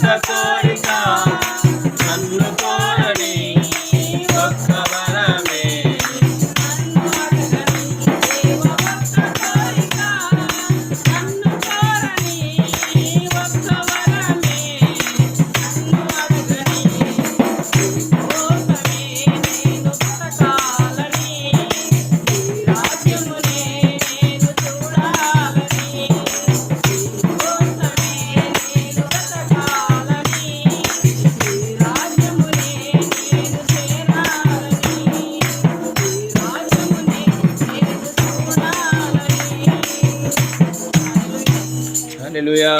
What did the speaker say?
That's hallelujah